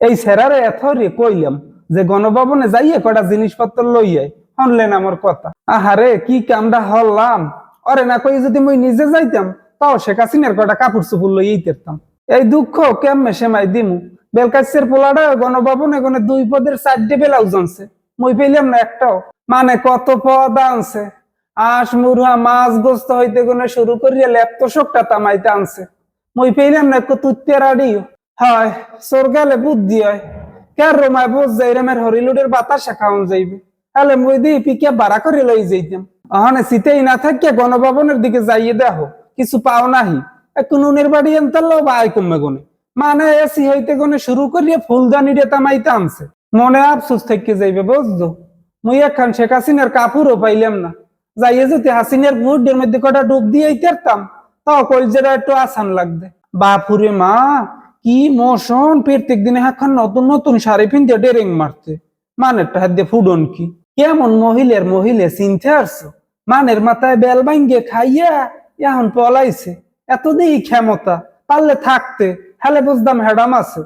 এই সেরারে রে কইলাম যে গণভবনে যাইয়ে কটা জিনিসপত্র লইয়াই শুনলেন আমার কথা। আহারে, কি কামটা হল্লাম অরে না কই, যদি মুই নিজে যাইতাম, তাও শেখ হাসিনার কটা কাপড় চুপুর লইয়াই তেরতাম এই দুঃখ কেমনে সেমাই দিমু? বেলকাছের পোলাটা গণভবনে গনে দুই পদের চারটে বেলাউজ আনছে। মই পেলাম না একটাও। মানে কত পদ আনছে? আশ মুরহা মাছ, গোস্ত হইতে গনে শুরু করিয়া লেপ্ত শোকটা তামাইতে আনছে। মই পেলাম না একটু তুত্তে রাডিও হয় সরকালে বুদ্ধি হয়। কার বোঝ যাই রেমের হরিলুডের খাওয়ান যাইবে। তাহলে মুই দি পিকে বাড়া করে লই যাইতাম। অহনে শীতেই না গণভবনের দিকে যাইয়ে দেখো, কিছু পাও নাহি। নুনের বাড়ি আনতাল বা কমবে গনে। মানে এসি হইতে গনে শুরু করিয়া ফুলদানি রে তামাইতে আনছে। মনে আফসোস থেকে যাইবে বুঝছ? মুই একখান শেখ হাসিনার কাপড়ও পাইলাম না। যাইয়ে যদি হাসিনার বুডের মধ্যে কটা ডুব দিয়ে তেরতাম তাও কলজেরা একটু আসান লাগবে। বাপুরে মা কি মোশন? প্রত্যেক দিনে এখন নতুন নতুন শাড়ি পিনতে ডেরিং মারতে। মানের হাত দিয়ে ফুডন কি? কেমন মহিলার মহিলা চিনতে আসছো? মানের মাথায় বেল ভাঙ্গে খাইয়া এখন পলাইছে। এত দিই ক্ষমতা, পারলে থাকতে, হেলে বুঝতাম হেডাম আছে।